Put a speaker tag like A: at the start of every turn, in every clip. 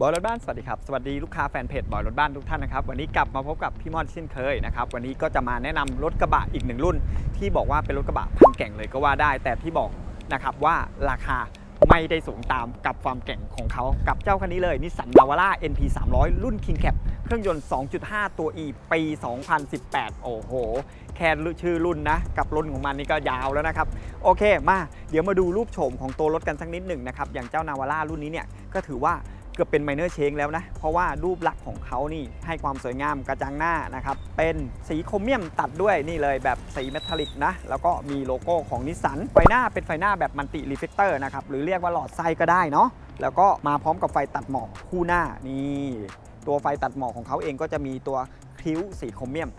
A: บอยรถบ้านสวัสดีครับสวัสดีลูกค้าแฟนเพจบอยรถบ้านทุกท่านนะครับวันนี้กลับมาพบกับพี่มอนเช่นเคยนะครับวันนี้ก็จะมาแนะนำรถกระบะอีกหนึ่งรุ่น ที่บอกว่าเป็นรถกระบะพันแก่งเลยก็ว่าได้ แต่ที่บอกนะครับว่าราคาไม่ได้สูงตามกับความแก่งของเขากับเจ้าคันนี้เลยนิสสันนาวาร่า NP 300 รุ่น King Cap เครื่องยนต์ 2.5 ตัว E ปี 2018 โอ้โห แค่ชื่อรุ่นนะ กับรุ่นของมันนี่ก็ยาวแล้วนะครับ โอเคมา เดี๋ยวมาดูรูปโฉมของตัวรถกันสักนิดหนึ่งนะครับ อย่างเจ้านาวาร่ารุ่นนี้เนี่ย ก็ถือว่า เกือบเป็นไมเนอร์เชงแล้วนะ เพราะว่ารูปลักษณ์ของเขานี่ให้ความสวยงามกระจังหน้านะครับ เป็นสีโครเมียมตัดด้วยนี่เลยแบบสีเมทัลลิกนะ แล้วก็มีโลโก้ของนิสสันไฟหน้าเป็นไฟหน้าแบบมันติรีเฟกเตอร์นะครับ หรือเรียกว่าหลอดไส้ก็ได้เนาะแล้วก็มาพร้อมกับไฟตัดหมอกคู่หน้านี่ตัวไฟตัดหมอกของเขาเองก็จะมีตัวคิ้วสีโครเมียม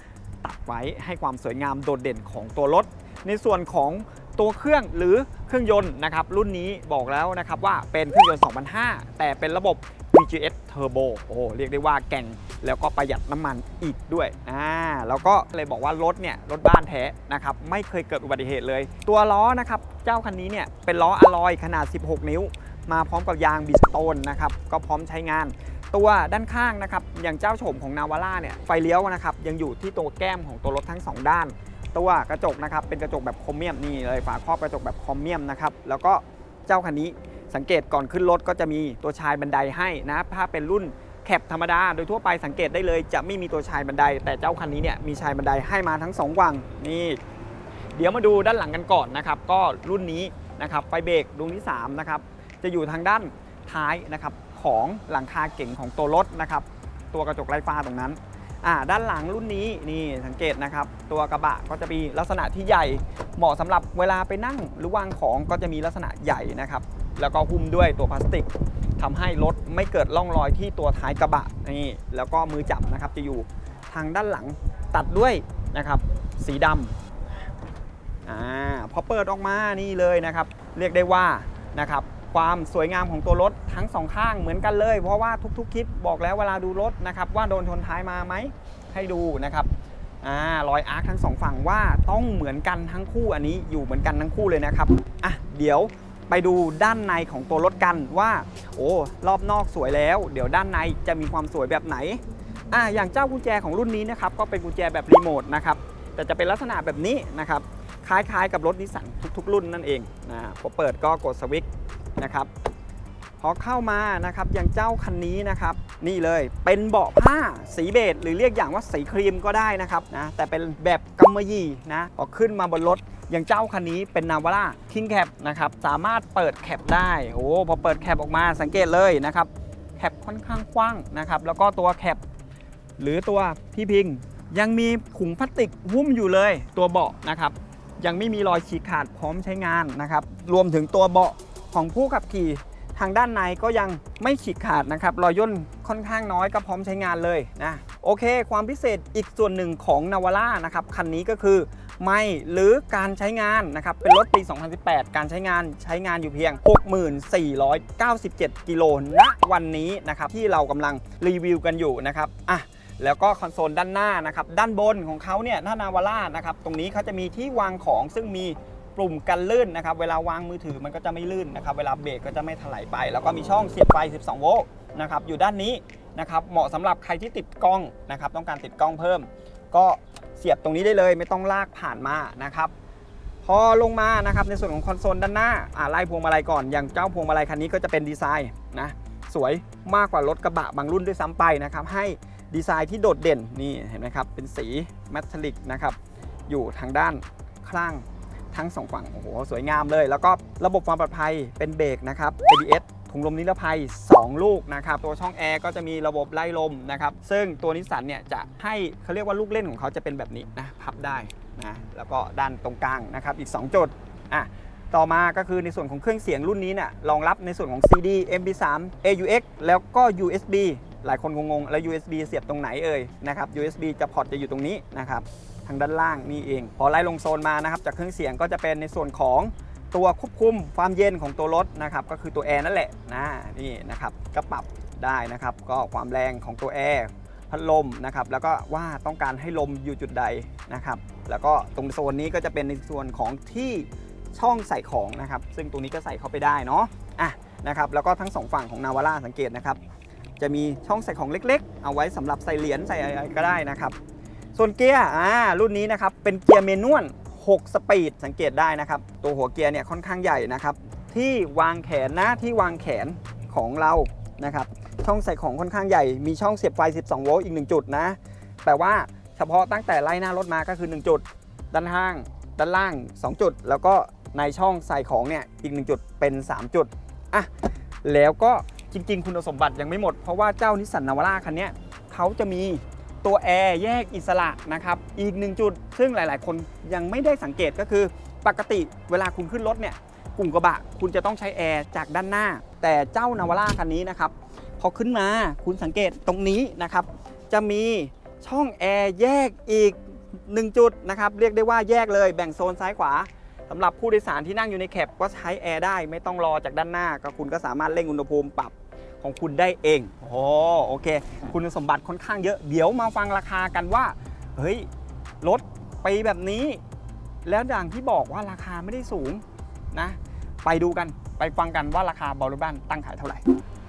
A: ตัดไว้ให้ความสวยงามโดดเด่นของตัวรถ ในส่วนของ ตัวเครื่องหรือเครื่องยนต์นะครับรุ่นนี้บอกแล้วนะครับว่าเป็นเครื่องยนต์ 2005 แต่เป็นระบบ VGS Turbo โอ้โหเรียกได้ว่าแก่งแล้วก็ประหยัดน้ำมันอีกด้วยอ่าแล้วก็เลยบอกว่ารถเนี่ยรถบ้านแท้นะครับไม่เคยเกิดอุบัติเหตุเลย ตัวล้อนะครับเจ้าคันนี้เนี่ยเป็นล้ออะลอยขนาด 16 นิ้ว มาพร้อมกับยางบิสโตนนะครับก็พร้อมใช้งานตัวด้านข้างนะครับอย่างเจ้าโฉมของนาวาร่าเนี่ยไฟเลี้ยวนะครับยังอยู่ที่ตัวแก้มของตัวรถทั้งสองด้าน ตัวกระจกนะครับเป็นกระจกแบบโครเมียมนี่เลยฝาครอบกระจกแบบโครเมียมนะครับแล้วก็เจ้าคันนี้สังเกตก่อนขึ้นรถก็จะมีตัวชายบันไดให้นะถ้าเป็นรุ่นแคปธรรมดาโดยทั่วไปสังเกตได้เลย จะไม่มีตัวชายบันได แต่เจ้าคันนี้เนี่ยมีชายบันไดให้มาทั้งสองวังนี่เดี๋ยวมาดูด้านหลังกันก่อนนะครับ ก็รุ่นนี้นะครับไฟเบรกดวงที่3นะครับจะอยู่ทางด้านท้ายนะครับของหลังคาเก่งของตัวรถนะครับตัวกระจกไร้ฟ้าตรงนั้น ด้านหลังรุ่นนี้นี่สังเกตนะครับ ตัวกระบะก็จะมีลักษณะที่ใหญ่ เหมาะสำหรับเวลาไปนั่งหรือวางของก็จะมีลักษณะใหญ่นะครับ แล้วก็หุ้มด้วยตัวพลาสติกทำให้รถไม่เกิดร่องรอยที่ตัวท้ายกระบะนี่แล้วก็มือจับนะครับจะอยู่ทางด้านหลังตัดด้วยนะครับสีดำอ่าพอเปิดออกมานี่เลยนะครับ เรียกได้ว่านะครับ ความสวยงามของตัวรถทั้งสองข้างเหมือนกันเลย เพราะว่าทุกๆคลิปบอกแล้วเวลาดูรถนะครับว่าโดนชนท้ายมาไหมให้ดูนะครับอ่ารอยอาร์คทั้งสองฝั่งว่าต้องเหมือนกันทั้งคู่อันนี้อยู่เหมือนกันทั้งคู่เลยนะครับอะเดี๋ยวไปดูด้านในของตัวรถกันว่า โอ้รอบนอกสวยแล้ว เดี๋ยวด้านในจะมีความสวยแบบไหนอะอย่างเจ้ากุญแจของรุ่นนี้นะครับก็เป็นกุญแจแบบรีโมทนะครับแต่จะเป็นลักษณะแบบนี้นะครับคล้ายๆ กับรถนิสสันทุก ๆ รุ่นนั่นเองนะพอเปิดก็กดสวิตช์ นะครับ พอเข้ามานะครับอย่างเจ้าคันนี้นะครับ นี่เลยเป็นเบาะผ้าสีเบจหรือเรียกอย่างว่าสีครีมก็ได้นะครับนะแต่เป็นแบบกำมะหยี่นะพอขึ้นมาบนรถอย่างเจ้าคันนี้เป็นนาวาร่าคิงแคปนะครับสามารถเปิดแคปได้โอ้พอเปิดแคปออกมาสังเกตเลยนะครับแคปค่อนข้างกว้างนะครับแล้วก็ตัวแคปหรือตัวที่พิง ยังมีถุงพลาสติกหุ้มอยู่เลยตัวเบาะนะครับยังไม่มีรอยฉีกขาดพร้อมใช้งานนะครับ รวมถึงตัวเบาะ ของผู้ขับขี่ทางด้านในก็ยังไม่ฉีกขาดนะครับรอยย่นค่อนข้างน้อยก็พร้อมใช้งานเลยนะโอเค ความพิเศษอีกส่วนหนึ่งของนาวาร่านะครับคันนี้ก็คือไม่หรือการใช้งานนะครับเป็นรถปี 2018 การใช้งานใช้งานอยู่เพียง 6497 กิโลณวันนี้นะครับที่เรากำลังรีวิวกันอยู่นะครับอะแล้วก็คอนโซลด้านหน้านะครับด้านบนของเขาเนี่ยหน้านาวาร่านะครับตรงนี้เขาจะมีที่วางของซึ่งมี ปุ่มกันลื่นนะครับ เวลาวางมือถือมันก็จะไม่ลื่นนะครับ เวลาเบรกก็จะไม่ถลายไป แล้วก็มีช่องเสียบไฟ 12 โวลต์นะครับ อยู่ด้านนี้นะครับ เหมาะสำหรับใครที่ติดกล้องนะครับ ต้องการติดกล้องเพิ่ม ก็เสียบตรงนี้ได้เลย ไม่ต้องลากผ่านมานะครับพอลงมานะครับในส่วนของคอนโซลด้านหน้าอ่าไล่พวงมาลัยก่อนอย่างเจ้าพวงมาลัยคันนี้ก็จะเป็นดีไซน์นะสวยมากกว่ารถกระบะบางรุ่นด้วยซ้ำไปนะครับ ให้ดีไซน์ที่โดดเด่นนี่เห็นไหมครับเป็นสีแมทัลลิกนะครับอยู่ทางด้านข้าง ทั้งสองฝั่งโอ้โหสวยงามเลย แล้วก็ระบบความปลอดภัยเป็นเบรกนะครับ ABS ถุงลมนิรภัย 2 ลูกนะครับ ตัวช่องแอร์ก็จะมีระบบไล่ลมนะครับ ซึ่งตัวนิสสันเนี่ยจะให้เขาเรียกว่าลูกเล่นของเขาจะเป็นแบบนี้นะพับได้นะแล้วก็ด้านตรงกลางนะครับอีก 2 จุดอะต่อมาก็คือในส่วนของเครื่องเสียงรุ่นนี้เนี่ยรองรับในส่วนของ CD MP3 AUX แล้วก็ USB หลายคนงงๆ แล้ว USB เสียบตรงไหนเอ่ยนะครับ USB จะพอร์ตจะอยู่ตรงนี้นะครับ ทางด้านล่างนี่เอง พอไล่ลงโซนมานะครับ จากเครื่องเสียงก็จะเป็นในส่วนของตัวควบคุมความเย็นของตัวรถนะครับ ก็คือตัวแอร์นั่นแหละนะนี่นะครับก็ปรับได้นะครับ ก็ความแรงของตัวแอร์พัดลมนะครับ แล้วก็ว่าต้องการให้ลมอยู่จุดใดนะครับ แล้วก็ตรงโซนนี้ก็จะเป็นในส่วนของที่ช่องใส่ของนะครับ ซึ่งตรงนี้ก็ใส่เข้าไปได้เนาะอะนะครับ แล้วก็ทั้งสองฝั่งของนาวาร่าสังเกตนะครับ จะมีช่องใส่ของเล็ก ๆ เอาไว้สำหรับใส่เหรียญใส่อะไรก็ได้นะครับ ส่วนเกียร์อ่ารุ่นนี้นะครับเป็นเกียร์เมนวล6 สปีดสังเกตได้นะครับ ตัวหัวเกียร์เนี่ยค่อนข้างใหญ่นะครับ ที่วางแขนนะที่วางแขนของเรานะครับช่องใส่ของค่อนข้างใหญ่ มีช่องเสียบไฟ 12 โวลต์อีก 1 จุดนะแปลว่าเฉพาะตั้งแต่ไล่หน้ารถมาก็คือ 1 จุด ด้านข้าง ด้านล่าง 2 จุด แล้วก็ในช่องใส่ของเนี่ยอีก 1 จุดเป็น 3 จุดอะแล้วก็จริง ๆ คุณสมบัติยังไม่หมดเพราะว่าเจ้านิสสันนาวาร่าคันนี้เขาจะมี ตัวแอร์แยกอิสระนะครับอีก1จุด ซึ่งหลาย ๆ คนยังไม่ได้สังเกตก็คือ ปกติเวลาคุณขึ้นรถเนี่ยกลุ่มกระบะคุณจะต้องใช้แอร์จากด้านหน้า แต่เจ้านาวาร่าคันนี้นะครับพอขึ้นมาคุณสังเกตตรงนี้นะครับ จะมีช่องแอร์แยกอีก 1 จุดนะครับ เรียกได้ว่าแยกเลยแบ่งโซนซ้ายขวาสำหรับผู้โดยสารที่นั่งอยู่ในแคปก็ใช้แอร์ได้ไม่ต้องรอจากด้านหน้าก็คุณก็สามารถเร่งอุณหภูมิปรับ ของคุณได้เองโอ้โอเค คุณสมบัติค่อนข้างเยอะ เดี๋ยวมาฟังราคากันว่า เฮ้ย รถไปแบบนี้ แล้วอย่างที่บอกว่าราคาไม่ได้สูงนะ ไปดูกัน ไปฟังกันว่าราคาบอลรถบ้านตั้งขายเท่าไหร่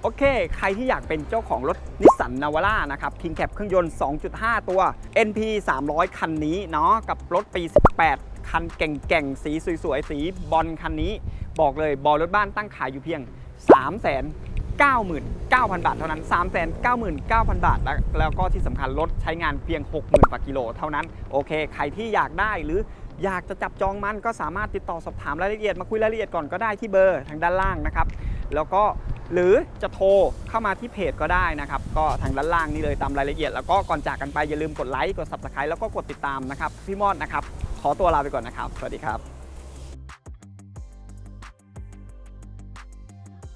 A: โอเค ใครที่อยากเป็นเจ้าของรถนิสสันนาวาร่านะครับ King Cap เครื่องยนต์ 2.5 ตัว NP 300 คันนี้เนาะ กับรถปี 18คันเก่งๆ สีสวยๆ สีบอลคันนี้ บอกเลยบอลรถบ้านตั้งขายอยู่เพียง3 9 9 0 0 0 บาทเท่านั้น 3 9 9 0 0 0 บาทแล้วแล้วก็ที่สำคัญรถใช้งานเพียง 60,000กว่ากิโลเท่านั้น โอเค ใครที่อยากได้หรืออยากจะจับจองมันก็สามารถติดต่อสอบถามรายละเอียดมาคุยรายละเอียดก่อนก็ได้ที่เบอร์ทางด้านล่างนะครับ แล้วก็หรือจะโทรเข้ามาที่เพจก็ได้นะครับ ก็ทางด้านล่างนี่เลยตามรายละเอียด แล้วก็ก่อนจากกันไปอย่าลืมกดไลค์กด subscribe แล้วก็กดติดตามนะครับ พี่มอดนะครับ ขอตัวลาไปก่อนนะครับ สวัสดีครับ